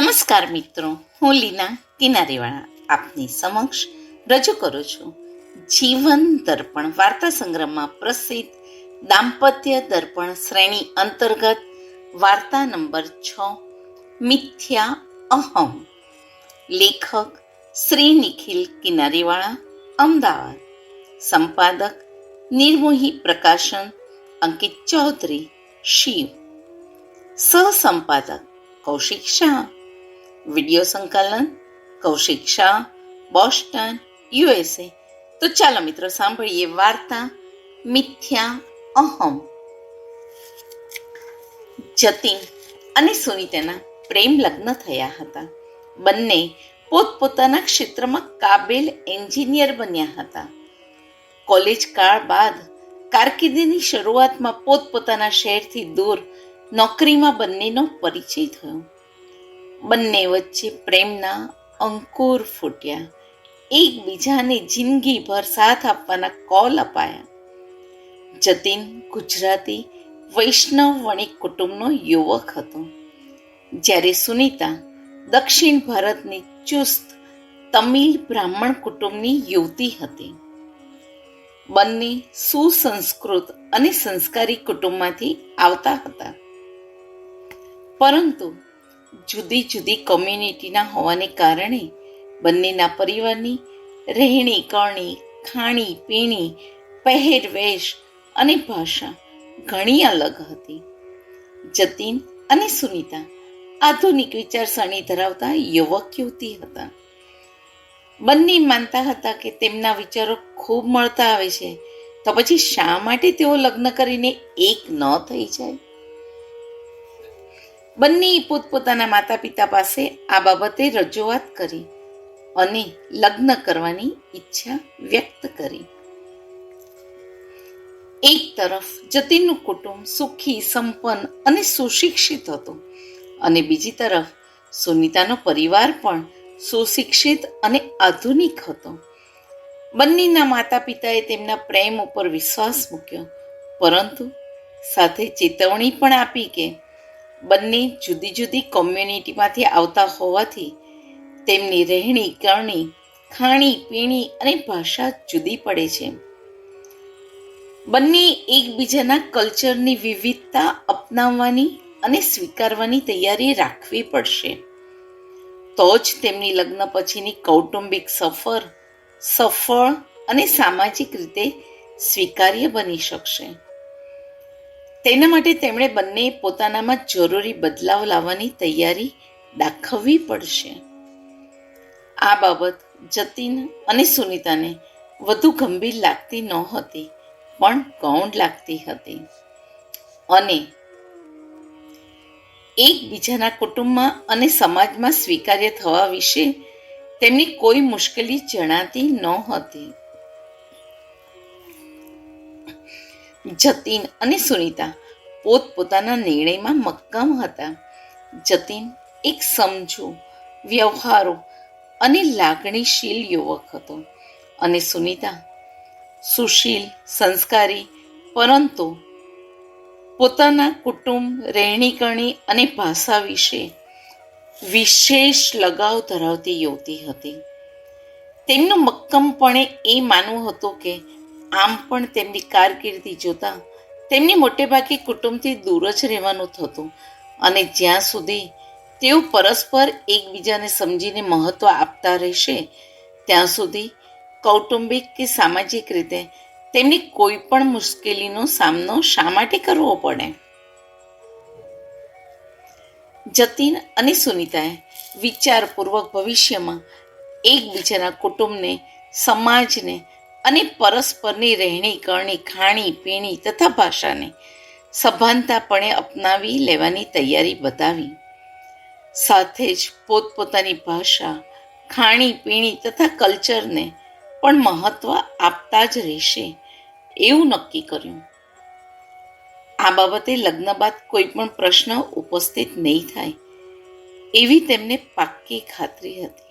નમસ્કાર મિત્રો, હું લીના કિનારીવાળા આપની સમક્ષ રજૂ કરું છું. જીવન દર્પણ વાર્તા સંગ્રહમાં પ્રસિદ્ધ દાંપત્ય દર્પણ શ્રેણી અંતર્ગત વાર્તા નંબર છ, મિથ્યા અહમ. લેખક શ્રી નિખિલ કિનારીવાળા, અમદાવાદ. સંપાદક નિર્મોહી પ્રકાશન, અંકિત ચૌધરી, શિવ. સહસંપાદક કૌશિક શાહ. વિડિયો સંકલન, કૌશિક શાહ, બોસ્ટન, યુએસએ. તો ચાલો મિત્રો, સાંભળીએ વાર્તા મિથ્યા અહમ. જતીન અને સુનીતાના પ્રેમ લગ્ન થયા હતા. બંને પોતપોતાના ક્ષેત્રમાં કાબેલ એન્જિનિયર બન્યા હતા. કોલેજ કાળ બાદ કારકિર્દીની શરૂઆતમાં પોતપોતાના શહેરથી દૂર નોકરીમાં બંનેનો પરિચય થયો. બંને વચ્ચે પ્રેમના અંકુર ફૂટ્યા. એકબીજાને જિંદગીભર સાથ આપવાના કોલ અપાયા. જતીન ગુજરાતી વૈષ્ણવ વણિક કુટુંબનો યુવક હતો. જ્યારે સુનીતા દક્ષિણ ભારતની ચુસ્ત તમિલ બ્રાહ્મણ કુટુંબની યુવતી હતી. બંને સુસંસ્કૃત અને સંસ્કારી કુટુંબમાંથી આવતા હતા. પરંતુ જુદી જુદી કોમ્યુનિટીના હોવાને કારણે બંનેના પરિવારની રહેણી, કરણી, ખાણી, પીણી પહેરવેશ અને ભાષા ઘણી અલગ હતી. જતીન અને સુનીતા આધુનિક વિચારસરણી ધરાવતા યુવક યુવતી હતા. બંને માનતા હતા કે તેમના વિચારો ખૂબ મળતા આવે છે. તો પછી શા માટે તેઓ લગ્ન કરીને એક ન થઈ જાય? બંને પોતપોતાના માતા પિતા પાસે આ બાબતે રજૂઆત કરી અને લગ્ન કરવાની ઈચ્છા વ્યક્ત કરી. એક તરફ જતીનનું કુટુંબ સુખી, સંપન્ન અને સુશિક્ષિત હતું અને બીજી તરફ સુનિતાનો પરિવાર પણ સુશિક્ષિત અને આધુનિક હતો. બંનેના માતા પિતાએ તેમના પ્રેમ ઉપર વિશ્વાસ મૂક્યો, પરંતુ સાથે ચેતવણી પણ આપી કે બંને જુદી જુદી કોમ્યુનિટીમાંથી આવતા હોવાથી તેમની રહેણી કરણી, ખાણી, પીણી અને ભાષા જુદી પડે છે. બંને એકબીજાના કલ્ચરની વિવિધતા અપનાવવાની અને સ્વીકારવાની તૈયારી રાખવી પડશે. તો જ તેમની લગ્ન પછીની કૌટુંબિક સફર, સફળ અને સામાજિક રીતે સ્વીકાર્ય બની શકશે. તેના માટે તેમણે બંને પોતાનામાં જરૂરી બદલાવ લાવવાની તૈયારી દાખવવી પડશે. આ બાબત જતીન અને સુનિતાને વધુ ગંભીર લાગતી નહોતી, પણ ગૌણ લાગતી હતી. અને એકબીજાના કુટુંબમાં અને સમાજમાં સ્વીકાર્ય થવા વિશે તેમની કોઈ મુશ્કેલી જણાતી નહોતી. જતીન અને સુનિતા પોતપોતાના નિર્ણયમાં મક્કમ હતા. જતીન એક સમજુ, વ્યવહારો અને લાગણીશીલ યુવક હતો અને સુનિતા સુશીલ, સંસ્કારી, પરંતુ પોતાના કુટુંબ રહેણીકરણી અને ભાષા વિશે વિશેષ લગાવ ધરાવતી યુવતી હતી. તેમનું મક્કમપણે એ માનવું હતું કે આમ પણ તેમની કારકિર્દી જોતા તેમની મોટેભાગે કુટુંબથી દૂર જ રહેવાનું થતું અને જ્યાં સુધી તેઓ પરસ્પર એકબીજાને સમજીને મહત્વ આપતા રહેશે, ત્યાં સુધી કૌટુંબિક કે સામાજિક રીતે તેમની કોઈ પણ મુશ્કેલીનો સામનો શા માટે કરવો પડે? જતીન અને સુનિતાએ વિચારપૂર્વક ભવિષ્યમાં એકબીજાના કુટુંબને, સમાજને અને પરસ્પરની રહેણી, કરણી, ખાણી, પીણી તથા ભાષાને સભાનતાપણે અપનાવી લેવાની તૈયારી બતાવી. સાથે જ પોતપોતાની ભાષા, ખાણી, પીણી તથા કલ્ચરને પણ મહત્વ આપતા જ રહેશે એવું નક્કી કર્યું. આ બાબતે લગ્ન બાદ કોઈ પણ પ્રશ્ન ઉપસ્થિત નહીં થાય એવી તેમને પાક્કી ખાતરી હતી.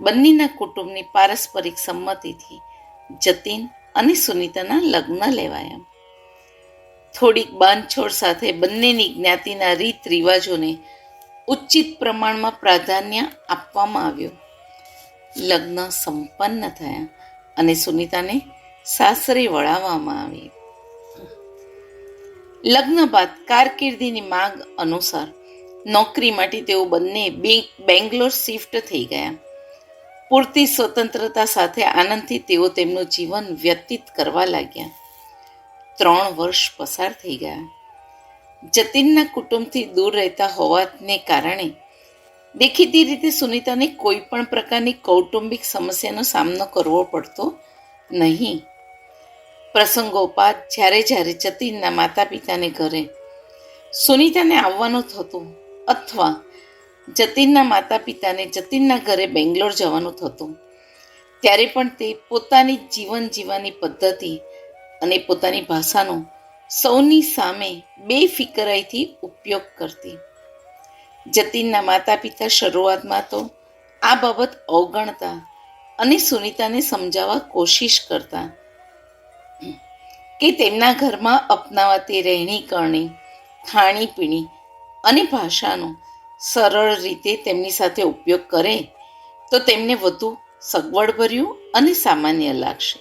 બંનેના કુટુંબની પારસ્પરિક સંમતિથી જતીન અને સુનિતાના લગ્ન લેવાયા. થોડીક બાંધછોડ સાથે બંનેની જ્ઞાતિના રીત રિવાજોને ઉચિત પ્રમાણમાં પ્રાધાન્ય આપવામાં આવ્યું. લગ્ન સંપન્ન થયા અને સુનિતાને સાસરે વળાવવામાં આવી. લગ્ન બાદ કારકિર્દીની માંગ અનુસાર નોકરી માટે તેઓ બંને બેંગ્લોર શિફ્ટ થઈ ગયા. પૂરતી સ્વતંત્રતા સાથે આનંદથી તેઓ તેમનું જીવન વ્યતીત કરવા લાગ્યા. ત્રણ વર્ષ પસાર થઈ ગયા. જતીનના કુટુંબથી દૂર રહેતા હોવાને કારણે દેખીતી રીતે સુનિતાને કોઈ પણ પ્રકારની કૌટુંબિક સમસ્યાનો સામનો કરવો પડતો નહીં. પ્રસંગોપાત જ્યારે જ્યારે જતીનના માતા પિતાને ઘરે સુનિતાને આવવાનું થતું અથવા જતીનના માતા પિતાને જતીનના ઘરે બેંગ્લોર જવાનું થતું. ત્યારે પણ તે પોતાની જીવન જીવવાની પદ્ધતિ અને પોતાની ભાષાનો સૌની સામે બેફિકરાઈથી ઉપયોગ કરતી. જતીનના માતા પિતા શરૂઆતમાં તો આ બાબત અવગણતા અને સુનિતાને સમજાવવા કોશિશ કરતા કે તેમના ઘરમાં અપનાવાતી રહેણી કરણી, ખાણીપીણી અને ભાષાનો સરળ રીતે તેમની સાથે ઉપયોગ કરે, તો તેમને વધુ સગવડભર્યું અને સામાન્ય લાગશે.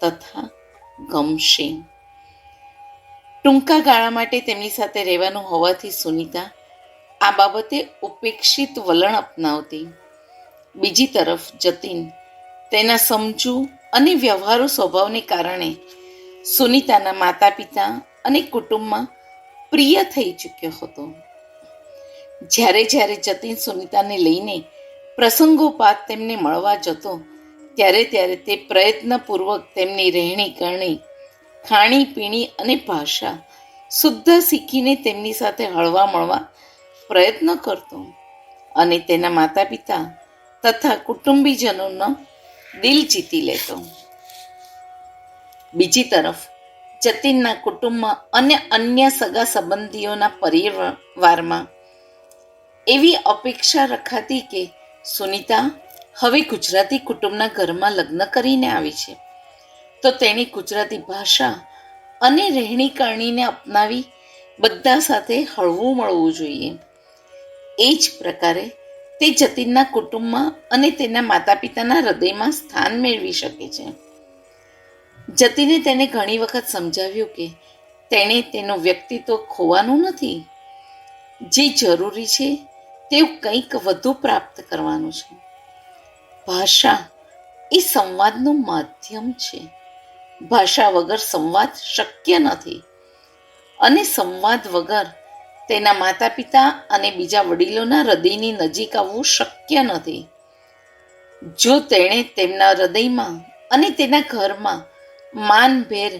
તથા ગમશે. ટૂંકા ગાળા માટે તેમની સાથે રહેવાનું હોવાથી સુનિતા આ બાબતે ઉપેક્ષિત વલણ અપનાવતી. બીજી તરફ જતીન તેના સમજુ અને વ્યવહારુ સ્વભાવને કારણે સુનિતાના માતા પિતા અને કુટુંબમાં પ્રિય થઈ ચૂક્યો હતો. જ્યારે જ્યારે જતીન સુનિતાને લઈને પ્રસંગોપાત તેમને મળવા જતો, ત્યારે ત્યારે તે પ્રયત્નપૂર્વક તેમની રહેણી કરણી ખાણીપીણી અને ભાષા શુદ્ધ શીખીને તેમની સાથે હળવા મળવા પ્રયત્ન કરતો અને તેના માતા પિતા તથા કુટુંબીજનોનો દિલ જીતી લેતો. બીજી તરફ, જતીનના કુટુંબમાં અને અન્ય સગા સંબંધીઓના પરિવારમાં એવી અપેક્ષા રખાતી કે સુનિતા હવે ગુજરાતી કુટુંબના ઘરમાં લગ્ન કરીને આવી છે. તો તેણે ગુજરાતી ભાષા અને રહેણી કરણીને અપનાવી બધા સાથે હળવું મળવું જોઈએ. એ જ પ્રકારે તે જતીનના કુટુંબમાં અને તેના માતા પિતાના હૃદયમાં સ્થાન મેળવી શકે છે. જતીને તેને ઘણી વખત સમજાવ્યું કે તેણે તેનું વ્યક્તિત્વ ખોવાનું નથી. જે જરૂરી છે તેવું કંઈક વધુ પ્રાપ્ત કરવાનું છે. ભાષા એ સંવાદનું માધ્યમ છે. ભાષા વગર સંવાદ શક્ય નથી. અને સંવાદ વગર તેના માતા પિતા અને બીજા વડીલોના હૃદયની નજીક આવવું શક્ય નથી. જો તેણે તેમના હૃદયમાં અને તેના ઘરમાં માનભેર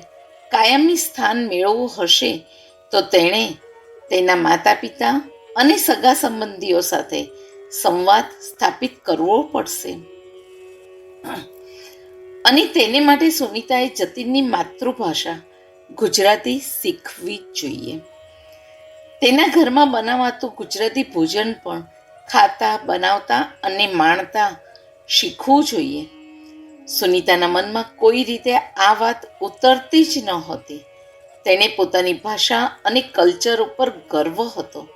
કાયમી સ્થાન મેળવવું હશે, તો તેણે તેના માતા પિતા અને સગા સંબંધીઓ સાથે સંવાદ સ્થાપિત કરવો પડશે. અને તેને માટે સુનિતાએ જતીનની માતૃભાષા ગુજરાતી શીખવી જોઈએ. તેના ઘરમાં બનાવાતું ગુજરાતી ભોજન પણ ખાતા, બનાવતા અને માણતા શીખવું જોઈએ. સુનિતાના મનમાં કોઈ રીતે આ વાત ઉતરતી જ ન હતી. તેને પોતાની ભાષા અને કલ્ચર ઉપર ગર્વ હતો.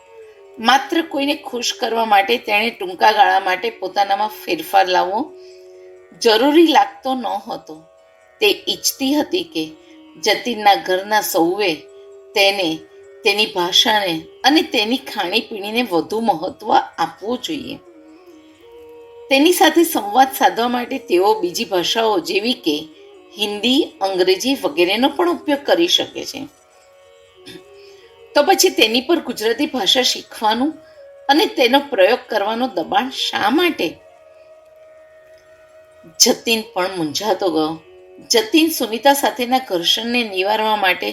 માત્ર કોઈને ખુશ કરવા માટે તેણે ટૂંકા ગાળા માટે પોતાનામાં ફેરફાર લાવવો જરૂરી લાગતો ન હતો તે ઈચ્છતી હતી કે જતીનના ઘરના સૌએ તેને તેની ભાષાને અને તેની ખાણીપીણીને વધુ મહત્વ આપવું જોઈએ. તેની સાથે સંવાદ સાધવા માટે તેઓ બીજી ભાષાઓ જેવી કે હિન્દી, અંગ્રેજી વગેરેનો પણ ઉપયોગ કરી શકે છે. તો પછી તેની પર ગુજરાતી ભાષા શીખવાનું અને તેનો પ્રયોગ કરવાનો દબાણ શા માટે? જતીન પણ મૂંઝાતો ગયો. જતીન સુનિતા સાથેના ઘર્ષણને નિવારવા માટે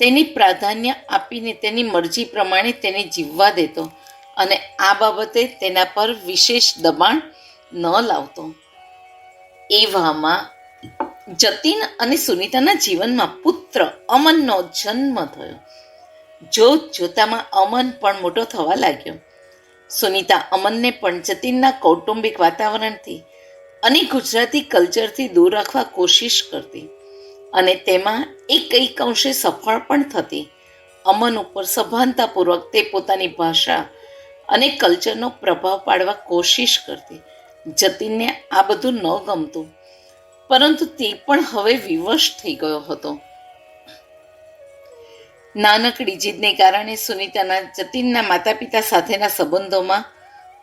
તેની પ્રાધાન્ય આપીને તેની મરજી પ્રમાણે તેને જીવવા દેતો અને આ બાબતે તેના પર વિશેષ દબાણ ન લાવતો. એવામાં જતીન અને સુનિતાના જીવનમાં પુત્ર અમનનો જન્મ થયો. જોત જોતામાં અમન પણ મોટો થવા લાગ્યો. સુનિતા અમનને પણ જતીનના કૌટુંબિક વાતાવરણથી અને ગુજરાતી કલ્ચરથી દૂર રાખવા કોશિશ કરતી અને તેમાં એ કંઈક અંશે સફળ પણ થતી. અમન ઉપર સભાનતાપૂર્વક તે પોતાની ભાષા અને કલ્ચરનો પ્રભાવ પાડવા કોશિશ કરતી. જતીનને આ બધું ન ગમતું, પરંતુ તે પણ હવે વિવશ થઈ ગયો હતો. નાનકડી જીદને કારણે સુનિતાના જતીનના માતા પિતા સાથેના સંબંધોમાં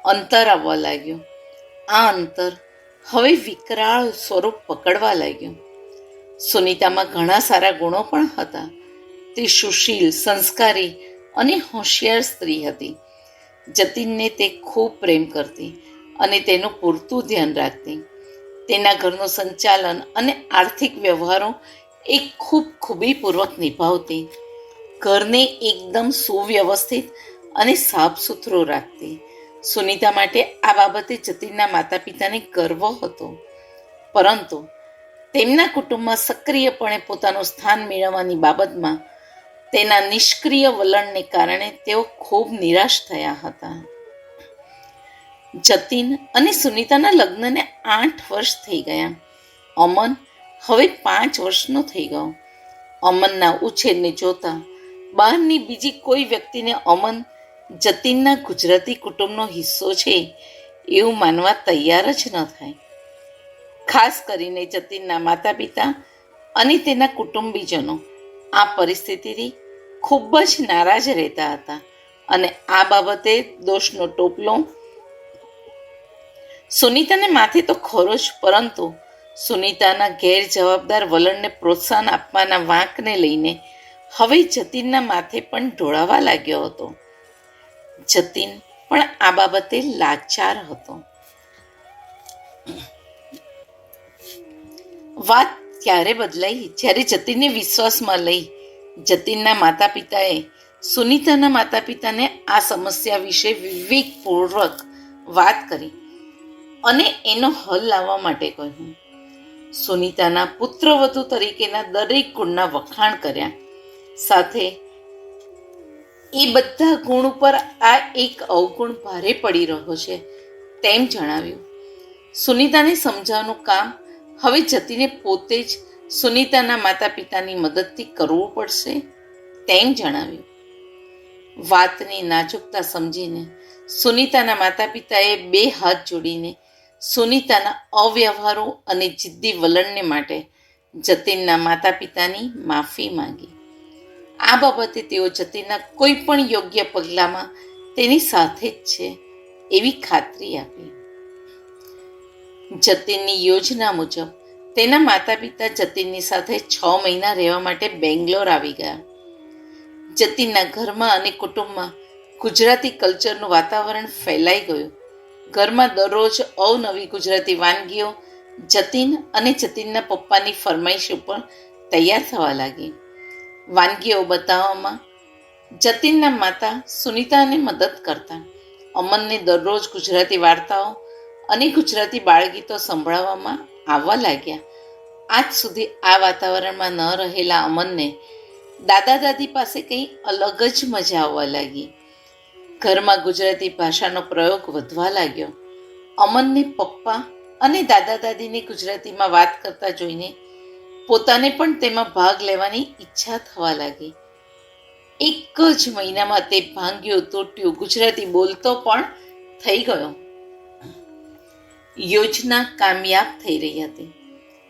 અંતર આવવા લાગ્યું. આ અંતર હવે વિકરાળ સ્વરૂપ પકડવા લાગ્યું. સુનિતામાં ઘણા સારા ગુણો પણ હતા. તે સુશીલ, સંસ્કારી અને હોશિયાર સ્ત્રી હતી. જતીનને તે ખૂબ પ્રેમ કરતી અને તેનું પૂરતું ધ્યાન રાખતી. તેના ઘરનું સંચાલન અને આર્થિક વ્યવહારો એ ખૂબ ખૂબીપૂર્વક નિભાવતી. ઘરને એકદમ સુવ્યવસ્થિત અને સાફ સુથરો રાખતી. સુનિતા માટે આ બાબતે જતીનના માતા પિતાને ગર્વ હતો. પરંતુ તેમના કુટુંબમાં સક્રિયપણે પોતાનું સ્થાન મેળવવાની બાબતમાં તેના નિષ્ક્રિય વલણને કારણે તેઓ ખૂબ નિરાશ થયા હતા. જતીન અને સુનિતાના લગ્નને આઠ વર્ષ થઈ ગયા. અમન હવે પાંચ વર્ષનો થઈ ગયો. અમનના ઉછેરને જોતા બહારની બીજી કોઈ વ્યક્તિને અમન જતીનના ગુજરાતી કુટુંબનો હિસ્સો છે, એવું માનવા તૈયાર જ ન થાય. ખાસ કરીને જતીનના માતા પિતા અને તેના કુટુંબીજનો આ પરિસ્થિતિથી ખૂબ જ નારાજ રહેતા હતા અને આ બાબતે દોષનો ટોપલો સુનિતાને માથે તો ખરો જ, પરંતુ સુનિતાના ગેરજવાબદાર વલણને પ્રોત્સાહન આપવાના વાંકને લઈને હવે જતીનના માથે પણ ઢોળાવા લાગ્યો હતો. જતીન પણ આ બાબતે લાચાર હતો. વાત ત્યારે બદલાઈ? જ્યારે જતીનને વિશ્વાસમાં લઈ જતીનના માતા પિતાએ સુનિતાના માતા પિતાને આ સમસ્યા વિશે વિવેકપૂર્વક વાત કરી અને એનો હલ લાવવા માટે કહ્યું. સુનિતાના પુત્રવધુ તરીકેના દરેક ગુણના વખાણ કર્યા. સાથે. એ બધા ગુણ ઉપર આ એક અવગુણ ભારે પડી રહ્યો છે, તેમ જણાવ્યું. સુનિતાને સમજાવવાનું કામ હવે જતીને પોતે જ સુનિતાના માતા પિતાની મદદથી કરવું પડશે, તેમ જણાવ્યું. વાતની નાજુકતા સમજીને સુનિતાના માતા પિતાએ બે હાથ જોડીને સુનિતાના અવ્યવહારો અને જિદ્દી વલણને માટે જતીનના માતા પિતાની માફી માંગી. આ બાબતે તેઓ જતીનના કોઈ પણ યોગ્ય પગલામાં તેની સાથે જ છે એવી ખાતરી આપી. જતીનની યોજના મુજબ તેના માતા પિતા જતીનની સાથે છ મહિના રહેવા માટે બેંગ્લોર આવી ગયા. જતીનના ઘરમાં અને કુટુંબમાં ગુજરાતી કલ્ચરનું વાતાવરણ ફેલાઈ ગયું. ઘરમાં દરરોજ અવનવી ગુજરાતી વાનગીઓ જતીન અને જતીનના પપ્પાની ફરમાઈશ ઉપર તૈયાર થવા લાગી. વાનગીઓ બતાવવામાં જતીનના માતા સુનિતાને મદદ કરતા. અમનને દરરોજ ગુજરાતી વાર્તાઓ અને ગુજરાતી બાળગીતો સંભળાવવામાં આવવા લાગ્યા. આજ સુધી આ વાતાવરણમાં ન રહેલા અમનને દાદા દાદી પાસે કંઈ અલગ જ મજા આવવા લાગી. ઘરમાં ગુજરાતી ભાષાનો પ્રયોગ વધવા લાગ્યો. અમનને પપ્પા અને દાદા દાદીની ગુજરાતીમાં વાત કરતા જોઈને પોતાને પણ તેમાં ભાગ લેવાની ઈચ્છા થવા લાગી. એક જ મહિનામાં તે ભાંગ્યો તૂટ્યો ગુજરાતી બોલતો પણ થઈ ગયો. યોજના કામયાબ થઈ રહી હતી.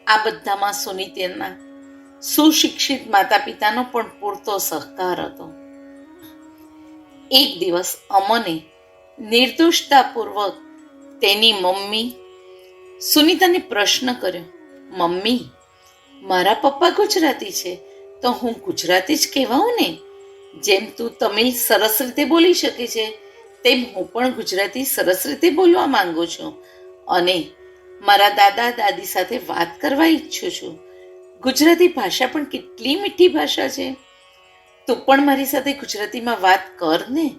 આ બધામાં સુનીતાના સુશિક્ષિત માતા પિતાનો પણ પૂરતો સહકાર હતો. એક દિવસ અમને નિર્દોષતાપૂર્વક તેની મમ્મી સુનિતાને પ્રશ્ન કર્યો, મમ્મી મારા પપ્પા ગુજરાતી છે, તો હું ગુજરાતી જ કહેવાઉં ને? જેમ તું તમિલ સરસ રીતે બોલી શકે છે, તેમ હું પણ ગુજરાતી સરસ રીતે બોલવા માંગુ છું. અને મારા દાદા દાદી સાથે વાત કરવા ઈચ્છું છું. ગુજરાતી ભાષા પણ કેટલી મીઠી ભાષા છે. તું પણ મારી સાથે ગુજરાતીમાં વાત કર ને.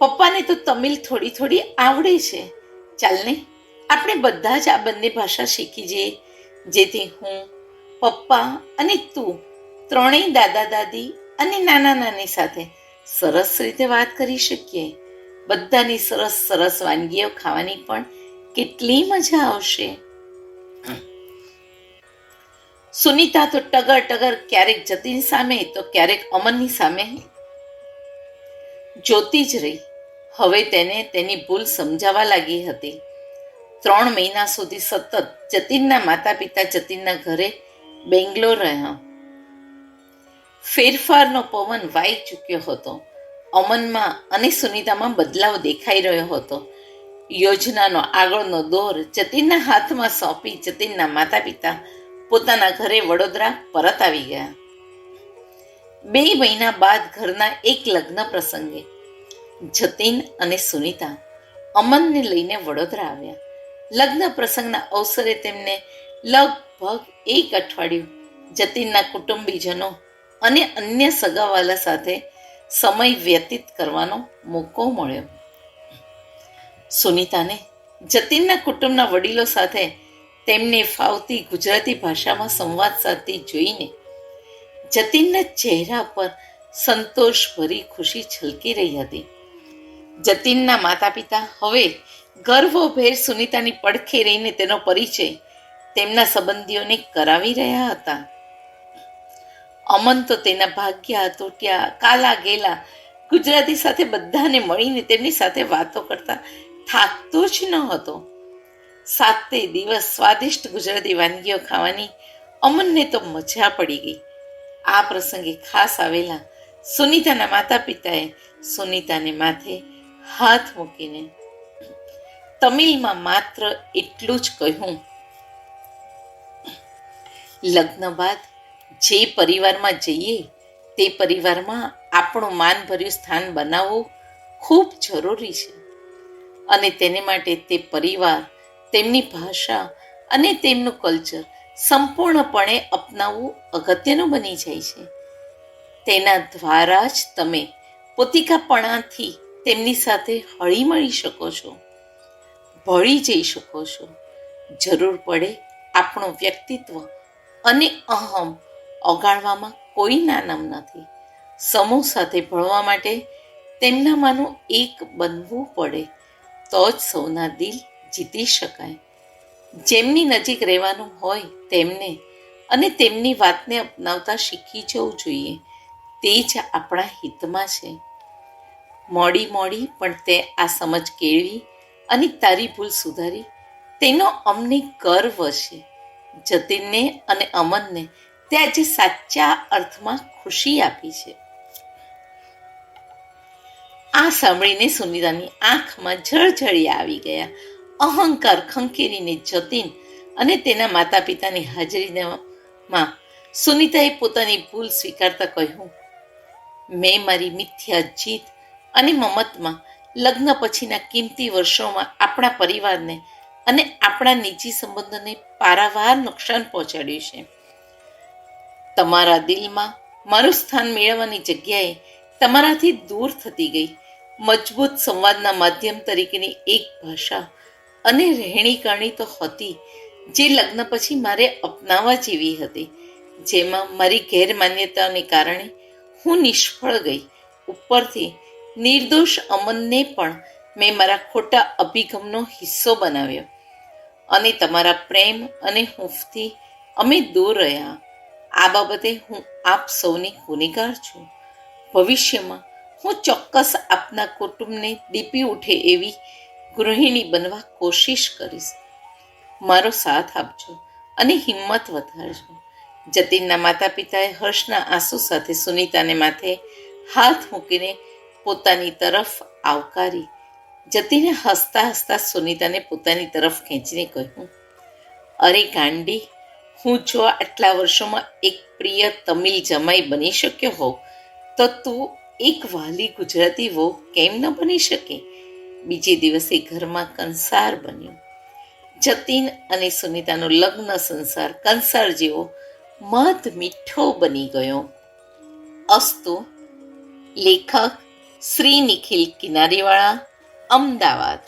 પપ્પાને તો તમિલ થોડી થોડી આવડે છે. ચાલ ને, આપણે બધા જ આ બંને ભાષા શીખી જઈએ. જેથી હું પપ્પા અને તું, ત્રણેય દાદા દાદી અને નાના નાની સાથે સરસ રીતે વાત કરી શકીએ. બધાની સરસ સરસ વાનગીઓ ખાવાની પણ કેટલી મજા આવશે. સુનિતા તો ટગર ટગર ક્યારેક જતીન સામે તો ક્યારેક અમનની સામે. જોતી જ રહી. હવે તેને તેની ભૂલ સમજાવા લાગી હતી. ત્રણ મહિના સુધી સતત જતીનના માતા પિતા જતીનના ઘરે બેંગ્લોર રહ્યા. ફેરફારનો પવન વાઈ ચૂક્યો હતો. અમનમાં અને સુનિતામાં બદલાવ દેખાઈ રહ્યો હતો. યોજનાનો આગળનો દોર જતીનના હાથમાં સોંપી જતીનના માતા પિતા પોતાના ઘરે વડોદરા પરત આવી ગયા. બે મહિના બાદ ઘરના એક લગ્ન પ્રસંગે જતીન અને સુનિતા અમનને લઈને વડોદરા આવ્યા. લગ્ન પ્રસંગના અવસરે તેમને લગભગ એક અઠવાડિયું જતીનના કુટુંબીજનો અને અન્ય સગાવાલા સાથે સમય વ્યતીત કરવાનો મોકો મળ્યો. સુનિતાને જતીનના કુટુંબના વડીલો સાથે તેમને ફાવતી ગુજરાતી ભાષામાં સંવાદ સાધતી જોઈને જતીનના ચહેરા પર સંતોષભરી ખુશી છલકી રહી હતી. જતીનના માતા પિતા હવે ગર્વભેર સુનિતાની પડખે રહીને તેનો પરિચય તેમના સંબંધીઓને કરાવી રહ્યા હતા. અમન તો તેના ભાગ્યા તૂટ્યા કાલા ગેલા ગુજરાતી સાથે બધાને મળીને તેમની સાથે વાતો કરતા થાકતો જ ન હતો. સાતે દિવસ સ્વાદિષ્ટ ગુજરાતી વાનગીઓ ખાવાની અમનને તો મજા પડી ગઈ. આ પ્રસંગે ખાસ આવેલા સુનિતાના માતા પિતાએ સુનિતાને માથે હાથ મૂકીને, તમિલમાં માત્ર એટલું જ કહ્યું લગ્ન બાદ જે પરિવારમાં જઈએ, તે પરિવારમાં આપણું માનભર્યું સ્થાન બનાવવું ખૂબ જરૂરી છે. અને તેને માટે તે પરિવાર, તેમની ભાષા અને તેમનું કલ્ચર સંપૂર્ણપણે અપનાવવું અગત્યનું બની જાય છે. તેના દ્વારા જ તમે પોતિકાપણાથી તેમની સાથે હળીમળી શકો છો, ભળી જઈ શકો છો. જરૂર પડે આપણું વ્યક્તિત્વ અને અહમ ઓગાળવામાં કોઈ નાનમ નથી. સમૂહ સાથે ભળવા માટે તેમનામાંનું એક બનવું પડે તો જ સૌના દિલ જીતી શકાય. જેમની નજીક રહેવાનું હોય તેમને અને તેમની વાતને અપનાવતા શીખી જવું જોઈએ. તે જ આપણા હિતમાં છે. મોડી મોડી પણ તે આ સમજ કેળવી અને તારી ભૂલ સુધારી. તેનો અમને ગર્વ છે. જતીનને અને અમનને તે આજે સાચા અર્થમાં ખુશી આપી છે. આ સાંભળીને સુનિતાની આંખમાં જળજળિયા આવી ગયા. અહંકાર ખંખેરીને જતીન અને તેના માતા પિતાની હાજરીમાં સુનિતાએ પોતાની ભૂલ સ્વીકારતા કહ્યું, મેં મારી મિથ્યા જીત અને મમતમાં લગ્ન પછીના કિંમતી વર્ષોમાં આપણા પરિવારને અને આપણા નિજી સંબંધોને પારાવાર નુકસાન પહોંચાડ્યું છે. તમારા દિલમાં મારું સ્થાન મેળવવાની જગ્યાએ તમારાથી દૂર થતી ગઈ મજબૂત સંવાદના માધ્યમ તરીકેની એક ભાષા અને રહેણી કરણી તો હતી જે લગ્ન પછી મારે અપનાવવા જેવી હતી. જેમાં મારી ગેરમાન્યતાઓને કારણે હું નિષ્ફળ ગઈ. ઉપરથી નિર્દોષ અમનને પણ મેં મારા ખોટા અભિગમનો હિસ્સો બનાવ્યો. અને તમારા પ્રેમ અને હૂંફથી અમે દૂર રહ્યા. આ બાબતે હું આપ સૌની ગુનેગાર છું. ભવિષ્યમાં હું ચોક્કસ આપના કુટુંબને દીપી ઉઠે એવી ગૃહિણી બનવા કોશિશ કરીશ. મારો સાથ આપજો અને હિંમત વધારજો. જતીનના માતા પિતાએ હર્ષના આંસુ સાથે સુનિતાને માથે હાથ મૂકીને પોતાની તરફ આવકારી જતીને હસતા હસતા સુનિતાને પોતાની તરફ ખેંચીને કહ્યું, અરે ગાંડી, હું જો આટલા વર્ષોમાં એક પ્રિય તમિલ જમાઈ બની શક્યો હોઉં, તો તું એક વાલી ગુજરાતી વો કેમ ન બની શકે? બીજે દિવસે ઘરમાં કંસાર બન્યો. જતીન અને સુનિતાનો લગ્ન સંસાર કંસાર જેવો મધ મીઠો બની ગયો. અસ્તુ, લેખક, શ્રી નિખિલ કિનારીવાળા અમદાવાદ.